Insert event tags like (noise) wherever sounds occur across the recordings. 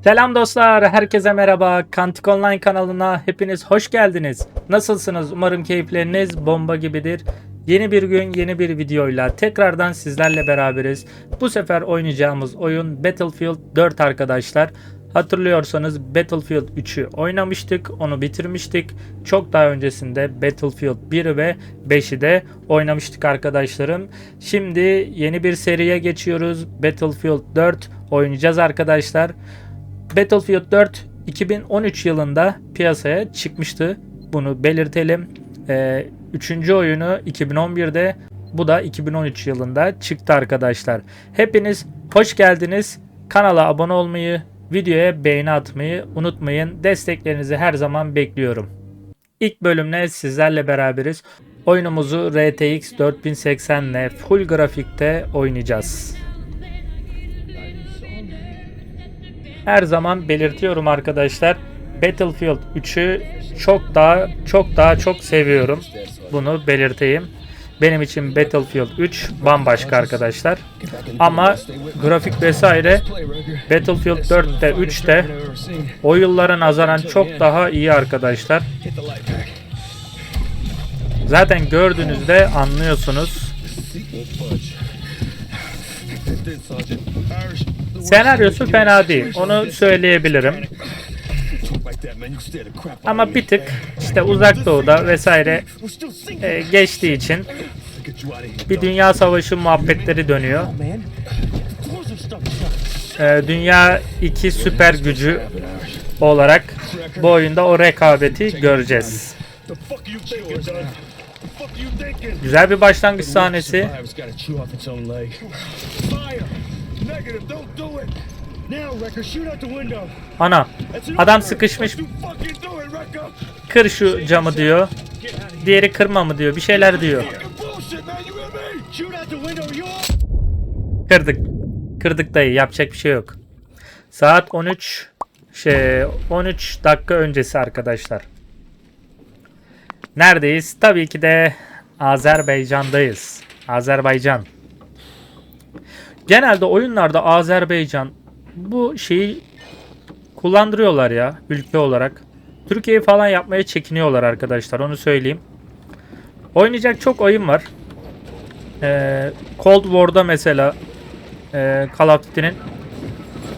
Selam dostlar, herkese merhaba. Kantik Online kanalına hepiniz hoş geldiniz. Nasılsınız? Umarım keyifleriniz bomba gibidir. Yeni bir gün, yeni bir videoyla tekrardan sizlerle beraberiz. Bu sefer oynayacağımız oyun Battlefield 4 arkadaşlar. Hatırlıyorsanız Battlefield 3'ü oynamıştık, onu bitirmiştik. Çok daha öncesinde Battlefield 1 ve 5'i de oynamıştık arkadaşlarım. Şimdi yeni bir seriye geçiyoruz. Battlefield 4 oynayacağız arkadaşlar. Battlefield 4 2013 yılında piyasaya çıkmıştı. Bunu belirtelim. Ee, üçüncü oyunu 2011'de bu da 2013 yılında çıktı arkadaşlar. Hepiniz hoş geldiniz. Kanala abone olmayı, videoya beğeni atmayı unutmayın. Desteklerinizi her zaman bekliyorum. İlk bölümle sizlerle beraberiz. Oyunumuzu RTX 4080 ile full grafikte oynayacağız. Her zaman belirtiyorum arkadaşlar. Battlefield 3'ü çok daha çok daha çok seviyorum. Bunu belirteyim. Benim için Battlefield 3 bambaşka arkadaşlar. Ama grafik vesaire Battlefield 4'te 3'te o yıllara nazaran çok daha iyi arkadaşlar. Zaten gördüğünüzde anlıyorsunuz. Senaryosu fena değil. Onu söyleyebilirim. Ama bir tık işte uzak doğuda vesaire e, geçtiği için bir dünya savaşı muhabbetleri dönüyor. E, dünya iki süper gücü olarak bu oyunda o rekabeti göreceğiz. Güzel bir başlangıç sahnesi. Ana adam sıkışmış kır şu camı diyor. Diğeri kırma mı diyor. Bir şeyler diyor. Kırdık. Kırdık dayı. Yapacak bir şey yok. Saat 13 şey 13 dakika öncesi arkadaşlar. Neredeyiz? Tabii ki de Azerbaycan'dayız. Azerbaycan. Genelde oyunlarda Azerbaycan bu şeyi kullandırıyorlar ya ülke olarak. Türkiye'yi falan yapmaya çekiniyorlar arkadaşlar onu söyleyeyim. Oynayacak çok oyun var. Ee, Cold War'da mesela e, Call of Duty'nin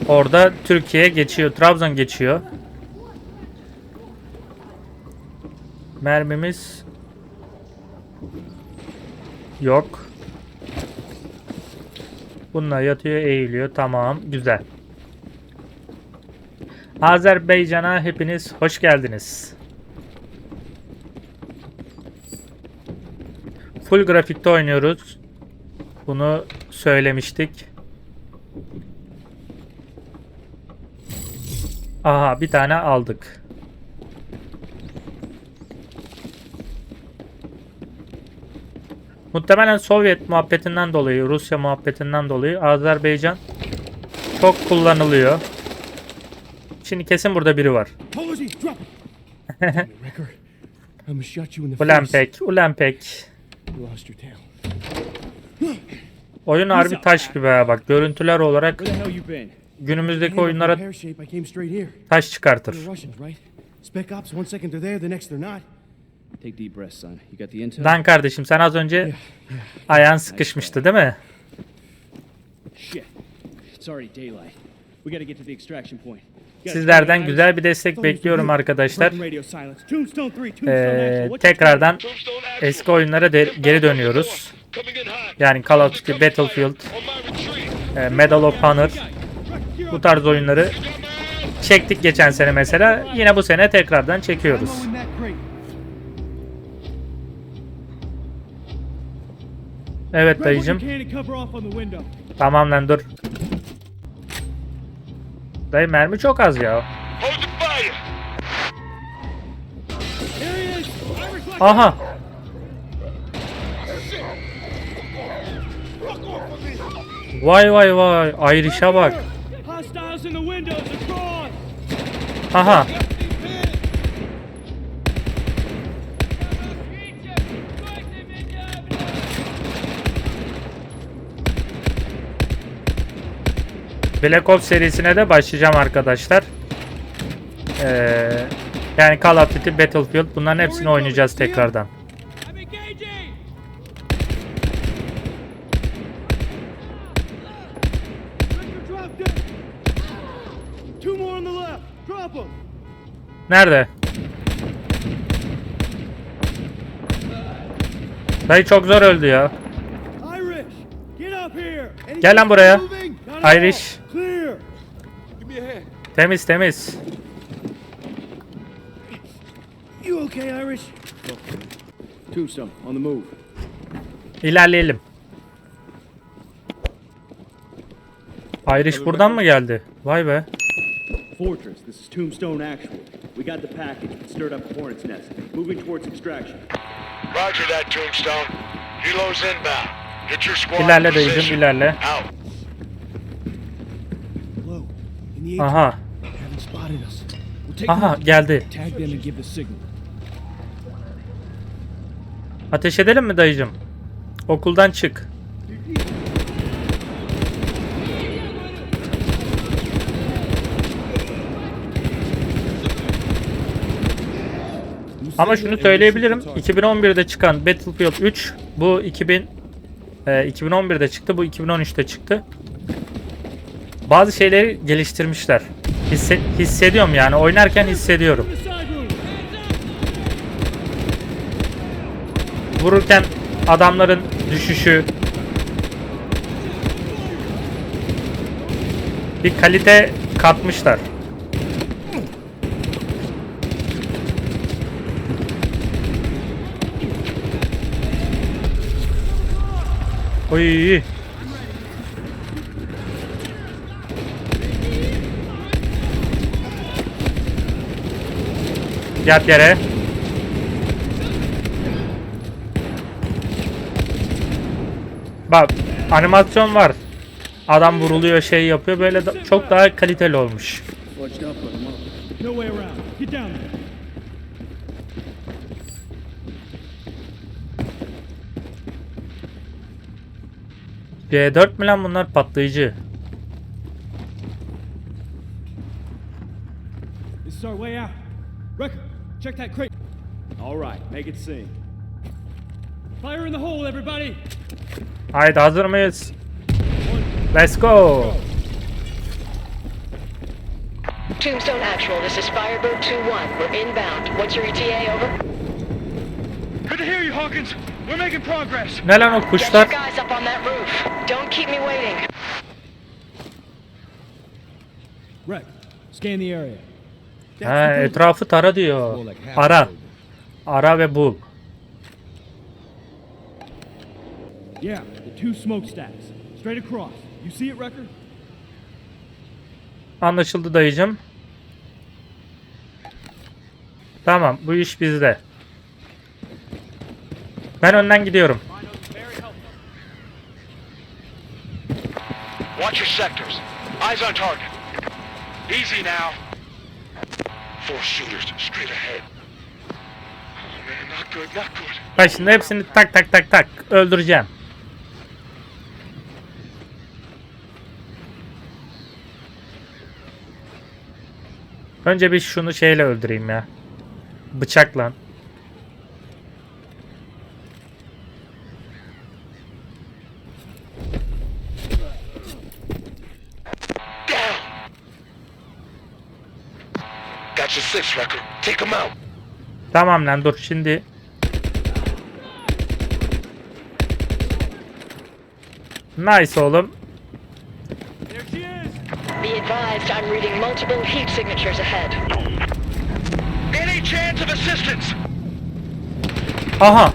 orada Türkiye geçiyor. Trabzon geçiyor. Mermimiz yok. Bununla yatıyor, eğiliyor. Tamam, güzel. Azerbaycan'a hepiniz hoş geldiniz. Full grafikte oynuyoruz. Bunu söylemiştik. Aha bir tane aldık. Muhtemelen Sovyet muhabbetinden dolayı, Rusya muhabbetinden dolayı Azerbaycan çok kullanılıyor. Şimdi kesin burada biri var. (laughs) Ulan pek, ulan pek. Oyun harbi taş gibi ha bak. Görüntüler olarak günümüzdeki oyunlara taş çıkartır. Take deep breaths, son. You got the intel? Dan kardeşim sen az önce ayağın sıkışmıştı değil mi? Shit. It's already daylight. We gotta get to the extraction point. You gotta Sizlerden güzel bir destek bekliyorum arkadaşlar. Broken radio silence. Tombstone 3, Tombstone Ee, tekrardan eski oyunlara de- geri dönüyoruz. Yani Call of Duty Battlefield, e, Medal of Honor bu tarz oyunları çektik geçen sene mesela. Yine bu sene tekrardan çekiyoruz. Evet dayıcım. Tamam lan dur. Dayı mermi çok az ya. Aha. Vay vay vay. Ayrışa bak. Aha. Black Ops serisine de başlayacağım arkadaşlar. Ee, yani Call of Duty, Battlefield bunların hepsini oynayacağız tekrardan. Nerede? Dayı çok zor öldü ya. Gel lan buraya. Irish. Temiz temiz. You okay, Irish? Tombstone, on the move. İlerleyelim. Irish buradan mı geldi? Vay be. Fortress, this is Tombstone Actual. We got the package stirred up the Hornet's Nest. Moving towards extraction. Roger that, Tombstone. Helo's inbound. Get your squad İlerle dayıcım ilerle. Aha. Aha geldi. Ateş edelim mi dayıcım? Okuldan çık. Ama şunu söyleyebilirim. 2011'de çıkan Battlefield 3 bu 2000 e, 2011'de çıktı. Bu 2013'te çıktı. Bazı şeyleri geliştirmişler. Hisse- hissediyorum yani oynarken hissediyorum. Vururken adamların düşüşü bir kalite katmışlar. Oy. Yat yere. Bak animasyon var. Adam vuruluyor şey yapıyor böyle da- çok daha kaliteli olmuş. Fudged up, but I'm up. No way around. Get down there. C4 mi lan bunlar patlayıcı? This is our way out. Wrecker, check that crate. All right, make it sing. Fire in the hole, everybody! Haydi hazır mıyız? Let's go. Tombstone Actual, this is Firebird 2-1. We're inbound. What's your ETA, over? Good to hear you, Hawkins. We're making progress. Ne lan o Get kuşlar? your guys up on that roof. Don't keep me waiting. Wreck, scan the area. Ha, etrafı tara diyor. Ara. Ara ve bul. Yeah, the two smokestacks. Straight across. You see it, Wrecker? Anlaşıldı dayıcım. Tamam bu iş bizde. Ben önden gidiyorum. Watch your sectors. Eyes on target. Easy now. Four shooters straight ahead. Ben şimdi hepsini tak tak tak tak öldüreceğim. Önce bir şunu şeyle öldüreyim ya. Bıçakla. Down. Got your six record. Take them out. Tamam lan dur şimdi. Nice oğlum. There she is! Be advised, I'm reading multiple heat signatures ahead. Any chance of assistance? Aha.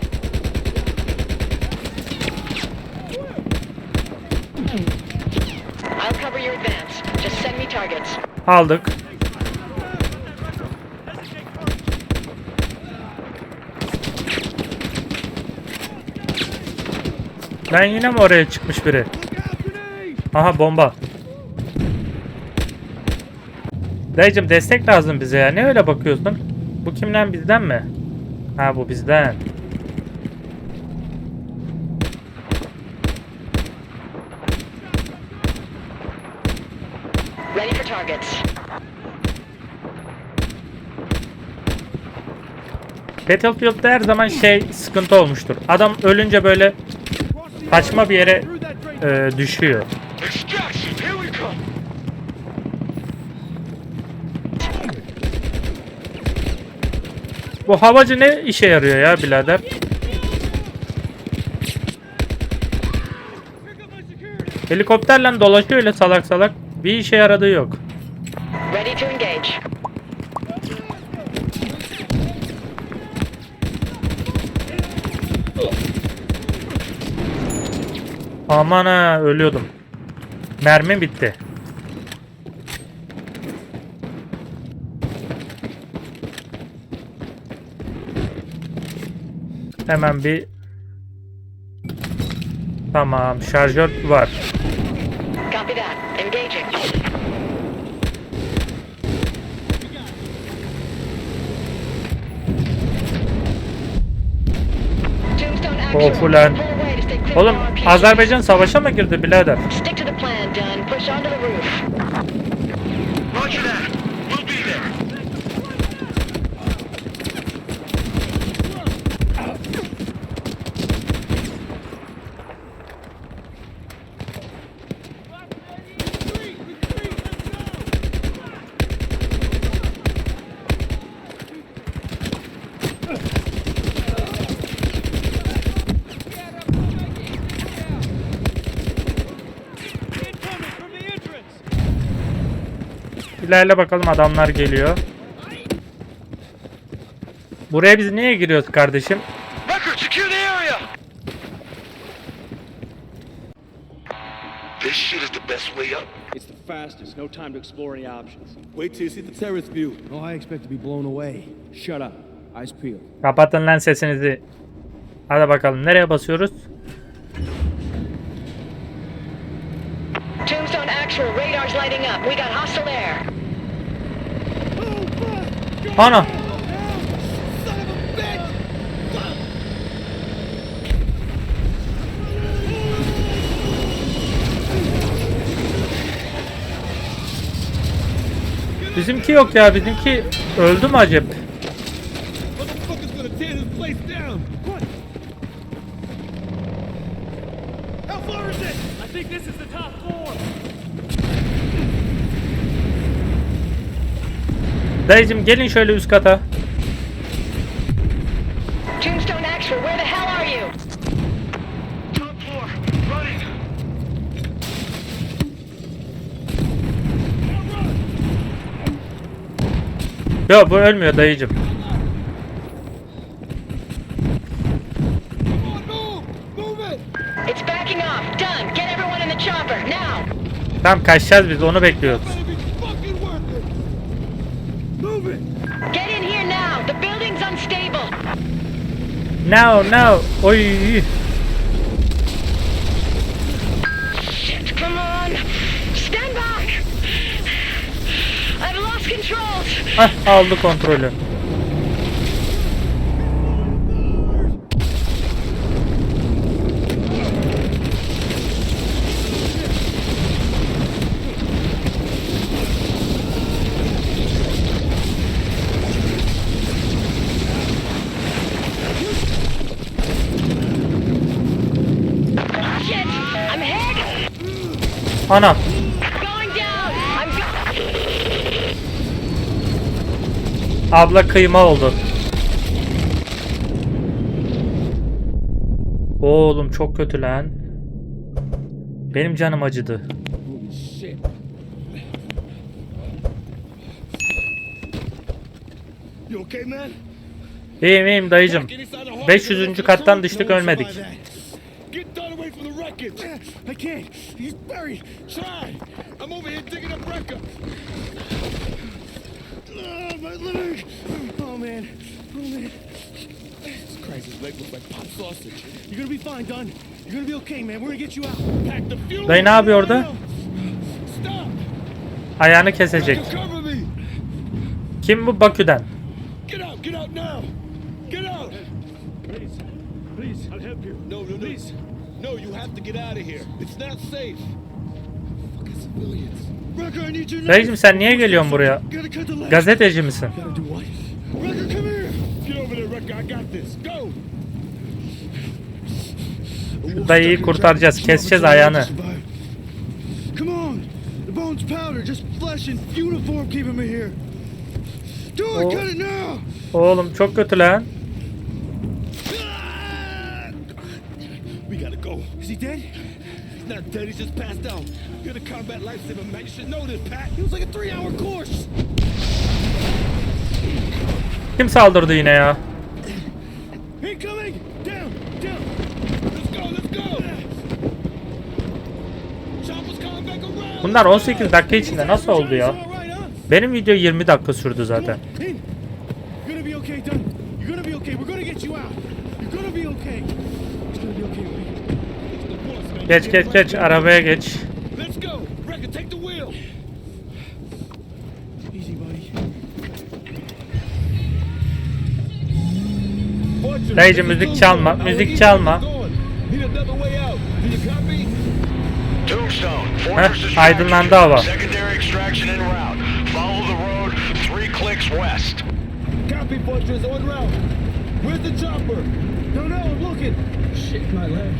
I'll cover your advance. Just send me targets. Aldık. Ben yine mi oraya çıkmış biri? Aha bomba. Dayıcım destek lazım bize ya. Ne öyle bakıyorsun? Bu kimden bizden mi? Ha bu bizden. Ready her zaman şey sıkıntı olmuştur. Adam ölünce böyle saçma bir yere e, düşüyor. Bu havacı ne işe yarıyor ya birader? Helikopterle dolaşıyor öyle salak salak. Bir işe yaradığı yok. Ready to engage. Aman ha ölüyordum. Mermi bitti. Hemen bir Tamam şarjör var. Of ulan. Oğlum. Azerbaycan savaşa mı girdi birader? Stick to the plan. Push onto the roof. Roger that. We'll be there. Incoming from the entrance! İlerle bakalım adamlar geliyor. Buraya biz niye giriyoruz kardeşim? This shit is the best way up. It's the fastest. No time to explore any options. Wait till you see the terrace view. Oh, I expect to be blown away. Shut up. Eyes peeled. Kapatın lan sesinizi. Hadi bakalım nereye basıyoruz? Tombstone actual. Radar's lighting up. We got hostile air. Ana! Bizimki yok ya bizimki öldü mü acaba? Motherfucker's gonna tear this place down. What? How far is it? I think this is the top floor. Dayıcım gelin şöyle üst kata. Tombstone actual. Where the hell are you? Top floor. Running. Yok bu ölmüyor dayıcım. Come on, move! Move it! It's backing off. Done. Get everyone in the chopper now. Tamam kaçacağız biz onu bekliyoruz. No no. Oy. Come on. Stand back. I've lost controls. Hah aldı kontrolü. Shit, I'm hit. Ana. Going down. I'm go- Abla kıyma oldu. Oğlum çok kötü lan. Benim canım acıdı. İyiyim iyiyim dayıcım. Get inside the hall. 500. kattan düştük ölmedik. Wreckage. I can't. He's buried. Try. I'm over here digging up Wrecker. Oh, my leg. Oh, man. Oh, man. Jesus Christ, his leg looks like pop sausage. You're gonna be fine, Dunn. You're gonna be okay, man. We're gonna get you out. Pack the fuel. Dayı ne yapıyor orada? Stop. Ayağını kesecek. Cover me. Kim bu Bakü'den? Get out. Get out now. Get out. Please. Please, I'll help you. No, no, no. Please. No, you have to get out of here. It's not safe. Fucking civilians. Wrecker, I need you now. Dayıcım sen niye geliyorsun buraya? Gotta cut the leg. Gazeteci misin? Gotta do what? Wrecker, come here. Get over there, Wrecker. I got this. Go. dayıyı kurtaracağız, keseceğiz ayağını. Come on. The bone's powder, just flesh and uniform keeping me here. Do it, cut it now. Oğlum çok kötü lan. He's not dead. He's just passed out. You're the combat lifesaver, man. You should know this, Pat. It was like a three-hour course. Kim saldırdı yine ya? Incoming! Down! Down! Let's go! Let's go! Bunlar 18 dakika içinde nasıl oldu ya? Benim video 20 dakika sürdü zaten. You're gonna be okay, Dunn. You're gonna be okay. We're gonna get you out. You're gonna be okay. It's gonna be okay, buddy. The boss, man. Geç geç geç arabaya geç. Let's go. Wrecker, take the wheel. Easy, buddy. Dayıcı müzik çalma, müzik çalma. Heh, aydınlandı hava. Copy, Fortress, on route. Where's the chopper? No, no, I'm looking. Shit, my leg.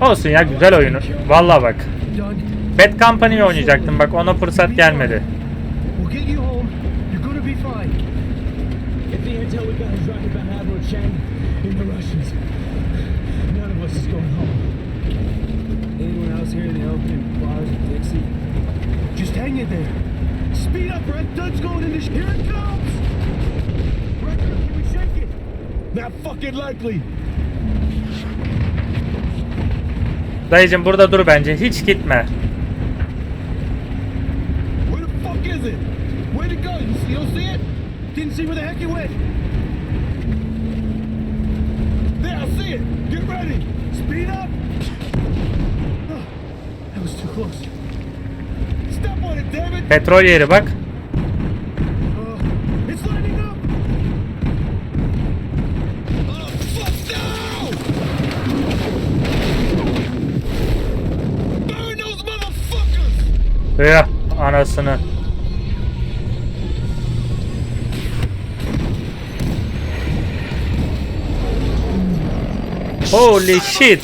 Olsun ya güzel oyunu. Vallahi bak. Bad Company'yi oynayacaktım bak ona fırsat gelmedi. Likely. Dayıcım burada dur bence. Hiç gitme. Where the fuck (sighs) Ya anasını. Holy shit.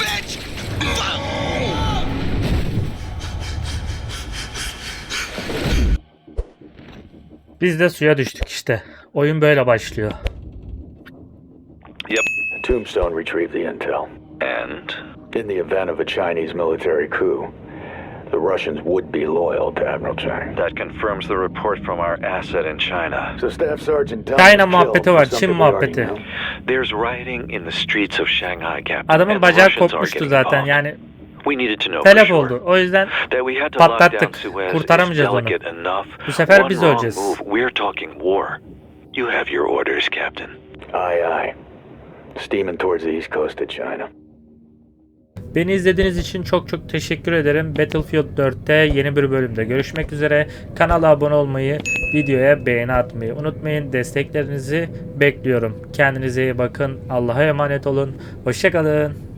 Biz de suya düştük işte. Oyun böyle başlıyor. Tombstone retrieved the intel. And In the event of a Chinese military coup, the Russians would be loyal to Admiral Chang. that confirms the report from our asset in China. So Staff Sergeant Dunn China muhabbeti var, Çin muhabbeti. There's rioting in the streets of Shanghai, Captain. Adamın bacağı kopmuştu getting zaten yani We needed to know telef for sure oldu. O yüzden that we had to lock down patlattık. Kurtaramayacağız onu. delicate enough. Bu sefer One biz wrong öleceğiz. move, we're talking war. You have your orders, Captain. Aye, aye. Steaming towards the east coast of China. Beni izlediğiniz için çok çok teşekkür ederim. Battlefield 4'te yeni bir bölümde görüşmek üzere. Kanala abone olmayı, videoya beğeni atmayı unutmayın. Desteklerinizi bekliyorum. Kendinize iyi bakın. Allah'a emanet olun. Hoşçakalın.